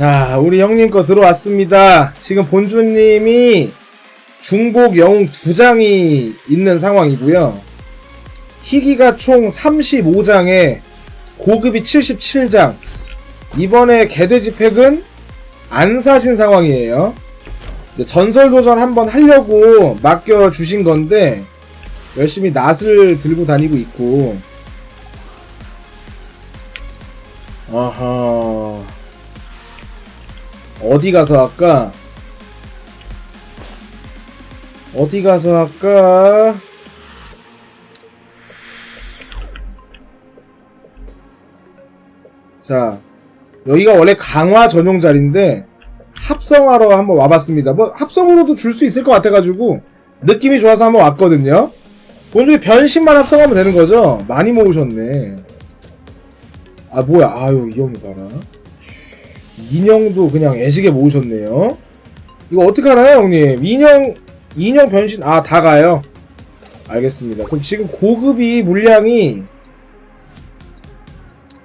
자, 우리 형님 거 들어왔습니다. 지금 본주님이 중복 영웅 두 장이 있는 상황이고요. 희귀가 총 35장에 고급이 77장. 이번에 개돼지 팩은 안 사신 상황이에요. 전설 도전 한번 하려고 맡겨 주신 건데, 열심히 낫을 들고 다니고 있고, 아하. 어디 가서 할까? 어디 가서 할까? 자, 여기가 원래 강화 전용 자리인데 합성하러 한번 와봤습니다. 뭐 합성으로도 줄 수 있을 것 같아가지고 느낌이 좋아서 한번 왔거든요. 본중에 변신만 합성하면 되는 거죠? 많이 모으셨네. 아 뭐야? 아유 이 형이 봐라. 인형도 그냥 애지게 모으셨네요. 이거 어떡하나요, 형님? 인형, 인형 변신, 아, 다 가요? 알겠습니다. 그럼 지금 고급이 물량이,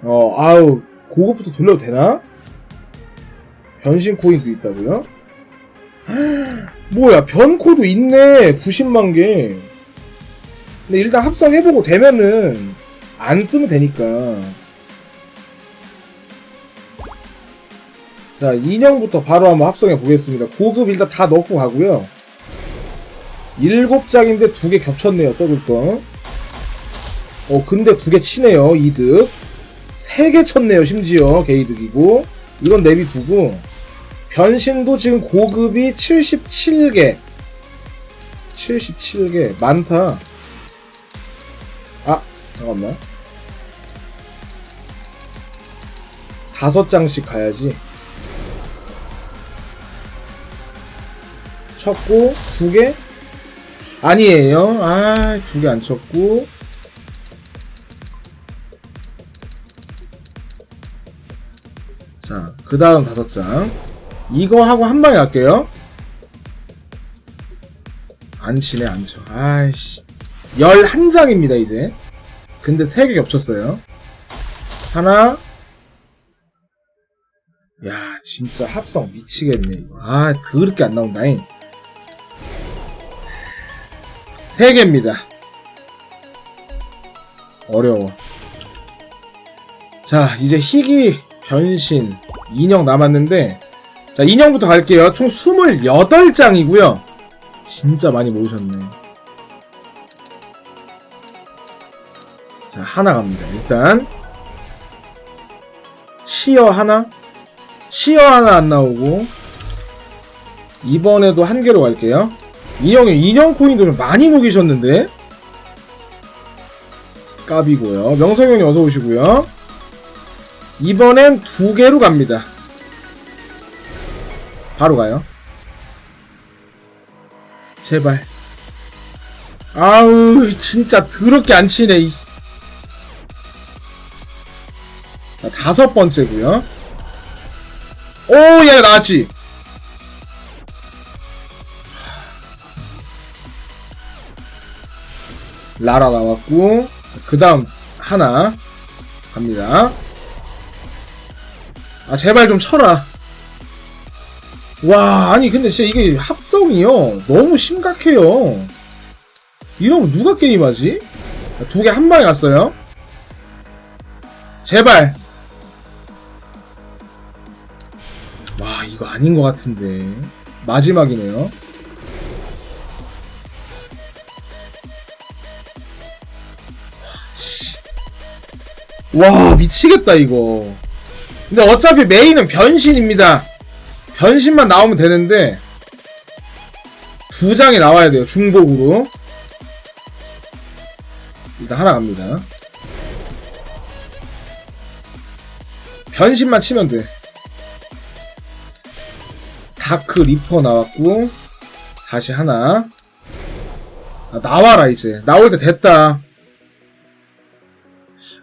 어, 아우, 고급부터 돌려도 되나? 변신 코인도 있다고요? 뭐야, 변코도 있네! 90만 개. 근데 일단 합성해보고 되면은, 안 쓰면 되니까. 자, 인형부터 바로 한번 합성해 보겠습니다. 고급 일단 다 넣고 가고요. 일곱 장인데 두 개 겹쳤네요, 썩을 거. 어, 근데 두 개 치네요, 이득. 세 개 쳤네요, 심지어, 게이득이고. 이건 내비두고. 변신도 지금 고급이 77개. 77개. 많다. 아, 잠깐만. 다섯 장씩 가야지. 쳤고 두 개? 아니에요. 아, 두 개 안 쳤고. 자, 그 다음 다섯 장. 이거 하고 한 방에 갈게요. 안 치네, 안 쳐. 아이씨. 11장입니다, 이제. 근데 세개 겹쳤어요. 하나. 야, 진짜 합성 미치겠네. 아, 더럽게 안 나온다잉. 세 개입니다. 어려워. 자, 이제 희귀, 변신, 인형 남았는데, 자, 인형부터 갈게요. 총 28장이고요. 진짜 많이 모으셨네. 자, 하나 갑니다. 일단, 시어 하나, 시어 하나 안 나오고, 이번에도 한 개로 갈게요. 인형이 인형 코인도 좀 많이 먹이셨는데? 까비고요. 명성형이 어서 오시고요. 이번엔 두 개로 갑니다. 바로 가요. 제발. 아우 진짜 더럽게 안 치네 다섯 번째고요. 오야 나왔지 라라 나왔고 그 다음 하나 갑니다. 아 제발 좀 쳐라. 와 아니 근데 진짜 이게 합성이요. 너무 심각해요. 이러면 누가 게임하지? 두 개 한 방에 갔어요. 제발. 와 이거 아닌 것 같은데. 마지막이네요 와 미치겠다 이거. 근데 어차피 메인은 변신입니다. 변신만 나오면 되는데 두 장이 나와야 돼요 중복으로. 일단 하나 갑니다. 변신만 치면 돼. 다크 리퍼 나왔고 다시 하나. 아, 나와라 이제. 나올 때 됐다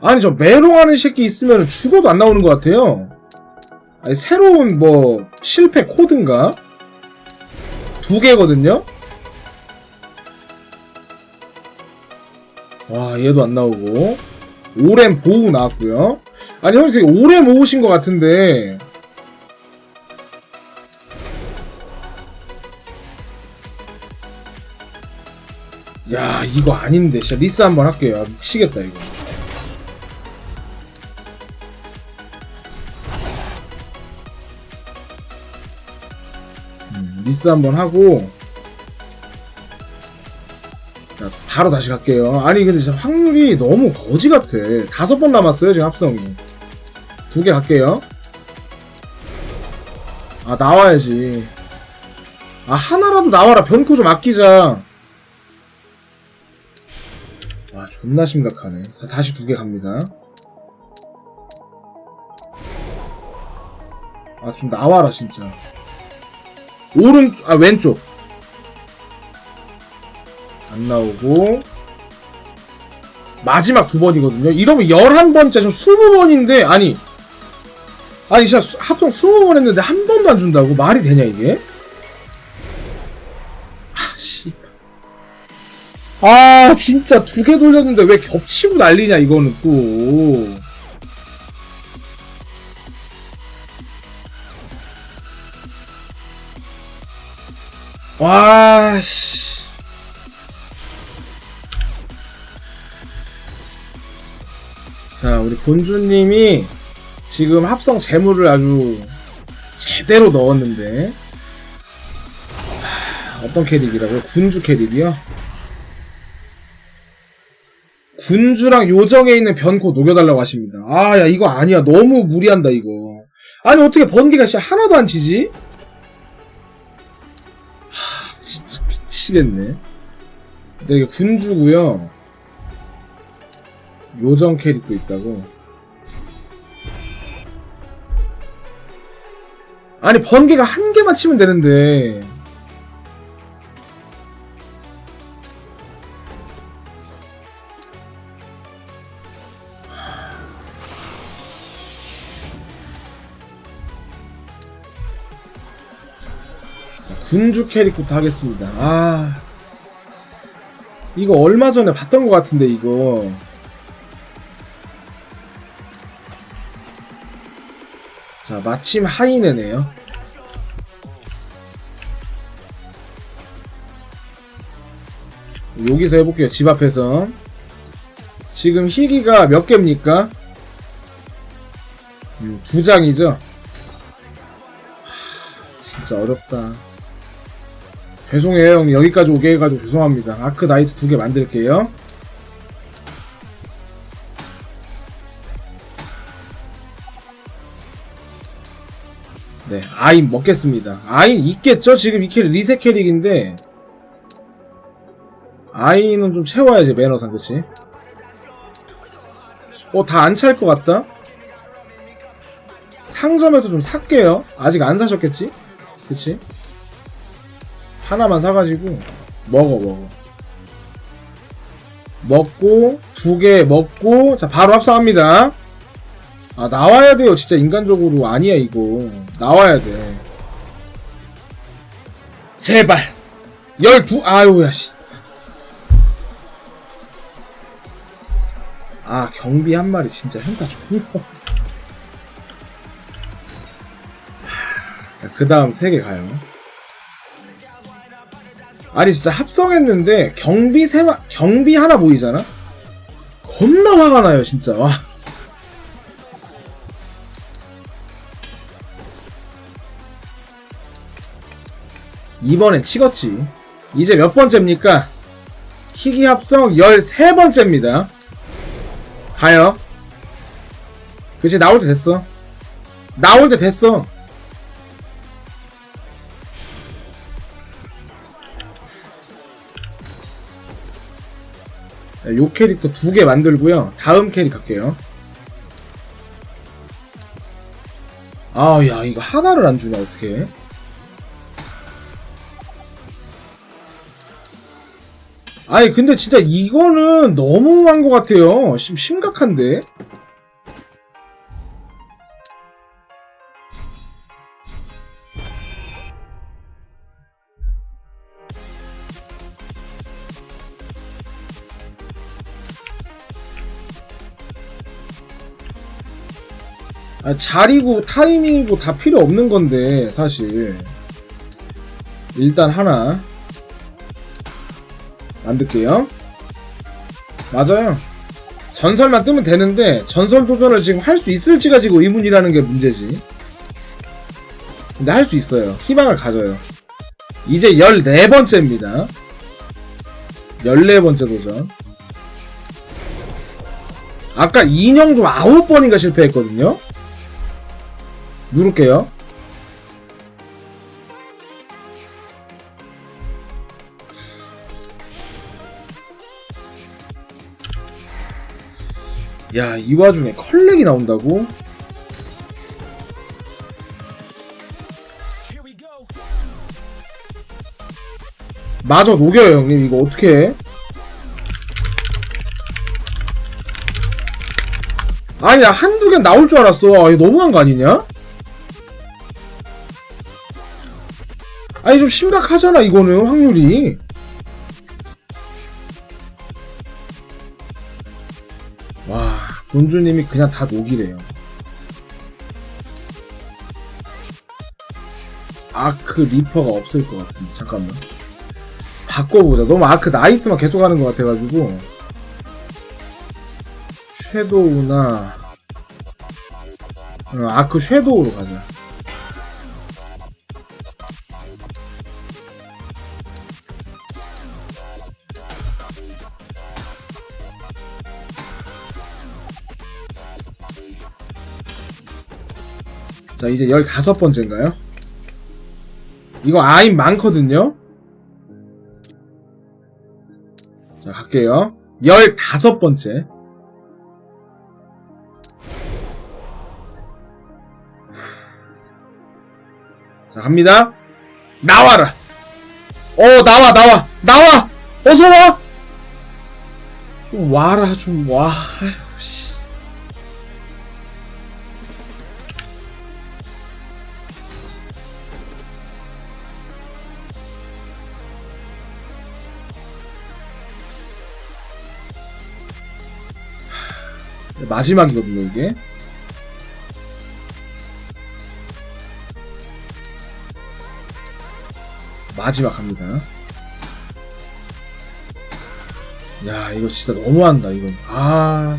아니 저 메롱하는 새끼 있으면 죽어도 안 나오는 것 같아요. 아니 새로운 뭐 실패 코드인가? 두 개거든요? 와 얘도 안 나오고. 오랜 보우 나왔고요. 아니 형님 되게 오래 모으신 것 같은데. 야 이거 아닌데. 진짜 리스 한번 할게요. 미치겠다 이거. 음, 리스 한번 하고. 자 바로 다시 갈게요. 아니 근데 진짜 확률이 너무 거지 같아. 다섯 번 남았어요 지금 합성이. 두 개 갈게요. 아 나와야지. 아 하나라도 나와라. 변코 좀 아끼자. 와 존나 심각하네. 자 다시 두 개 갑니다. 아 좀 나와라 진짜 오른 아 왼쪽. 안 나오고. 마지막 두 번이거든요. 이러면 11번째 좀 20번인데 아니. 아니 진짜 수- 합성 20번 했는데 한 번도 안 준다고? 말이 되냐 이게? 아씨. 아 진짜 두 개 돌렸는데 왜 겹치고 난리냐 이거는 또 와, 씨. 자, 우리 본주님이 지금 합성 재물을 아주 제대로 넣었는데, 하, 어떤 캐릭이라고요? 군주 캐릭이요? 군주랑 요정에 있는 변코 녹여달라고 하십니다. 아, 야, 이거 아니야. 너무 무리한다, 이거. 아니, 어떻게 번개가 진짜 하나도 안 치지? 미치겠네. 근데 이게 군주고요. 요정 캐릭도 있다고. 아니 번개가 한 개만 치면 되는데. 군주 캐릭부터 하겠습니다. 아. 이거 얼마 전에 봤던 것 같은데, 이거. 자, 마침 하이네네요. 여기서 해볼게요, 집 앞에서. 지금 희귀가 몇 개입니까? 음, 두 장이죠? 하, 진짜 어렵다. 죄송해요 형. 여기까지 오게 해가지고 죄송합니다. 아크 나이트 두 개 만들게요. 네 아인 먹겠습니다. 아인 있겠죠? 지금 이 캐릭 리셋 캐릭인데. 아인은 좀 채워야지 매너상 그치? 어다 안 찰 것 같다? 상점에서 좀 살게요? 아직 안 사셨겠지? 그치 하나만 사가지고 먹어 먹어. 먹고 두 개 먹고 자 바로 합성합니다. 아 나와야 돼요. 진짜 인간적으로 아니야 이거. 나와야 돼. 제발. 열두 아유 야씨. 아 경비 한 마리 진짜 현타 존나 자그 다음 세 개 가요 아니 진짜 합성했는데 경비 세마 경비 하나 보이잖아? 겁나 화가 나요 진짜 와. 이번엔 치겠지 이제 몇 번째입니까? 희귀 합성 13번째입니다 가요 그치 나올 때 됐어 나올 때 됐어 요 캐릭터 두 개 만들고요. 다음 캐릭 갈게요. 아, 야, 이거 하나를 안 주냐, 어떻게? 아니, 근데 진짜 이거는 너무한 것 같아요. 심, 심각한데? 아, 자리고 타이밍이고 다 필요 없는 건데 사실 일단 하나 만들게요. 맞아요. 전설만 뜨면 되는데 전설 도전을 지금 할 수 있을지가 지금 의문이라는 게 문제지. 근데 할 수 있어요. 희망을 가져요. 이제 14번째입니다. 14번째 도전. 아까 인형도 9번인가 실패했거든요. 누를게요. 야, 이 와중에 컬렉이 나온다고? 마저 녹여요, 형님. 이거 어떻게 해? 아니, 나 한두 개 나올 줄 알았어. 아, 이거 너무한 거 아니냐? 아니, 좀 심각하잖아, 이거는, 확률이. 와, 본주님이 그냥 다 녹이래요. 아크 리퍼가 없을 것 같은데, 잠깐만. 바꿔보자. 너무 아크 나이트만 계속 하는 것 같아가지고. 섀도우나, 어, 아크 섀도우로 가자. 자, 이제 15번째인가요? 이거 아임 많거든요? 자, 갈게요. 15번째. 자, 갑니다. 나와라! 어, 나와, 나와! 나와! 어서와! 좀 와라, 좀 와. 마지막이거든요, 이게. 마지막 갑니다. 야, 이거 진짜 너무한다, 이건. 아.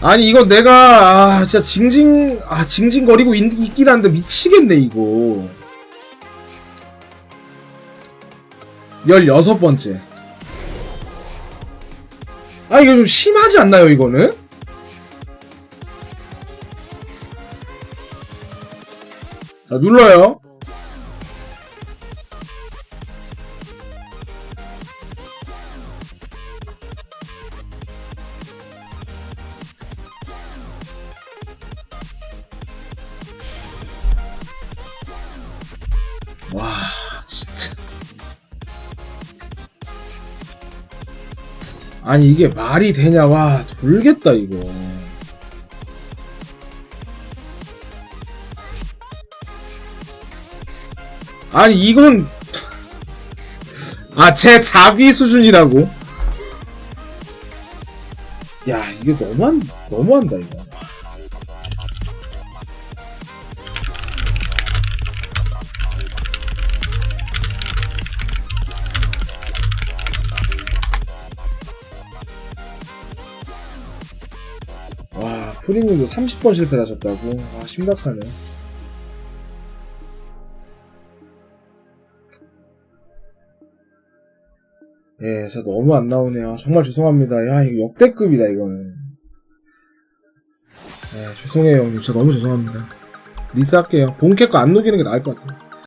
아니, 이거 내가, 아, 진짜 징징, 아, 징징거리고 있, 있긴 한데 미치겠네, 이거. 16번째. 아, 이거 좀 심하지 않나요, 이거는? 자, 눌러요. 와, 진짜. 아니, 이게 말이 되냐, 와, 돌겠다, 이거. 아니, 이건, 아, 제 자기 수준이라고? 야, 이게 너무한, 너무한다, 이거. 와, 프리님도 30번 실패를 하셨다고? 아, 심각하네. 예, 진짜 너무 안 나오네요. 정말 죄송합니다. 야, 이거 역대급이다, 이거는. 예, 죄송해요, 형님. 진짜 너무 죄송합니다. 리스 할게요. 본캐 거 안 녹이는 게 나을 것 같아요.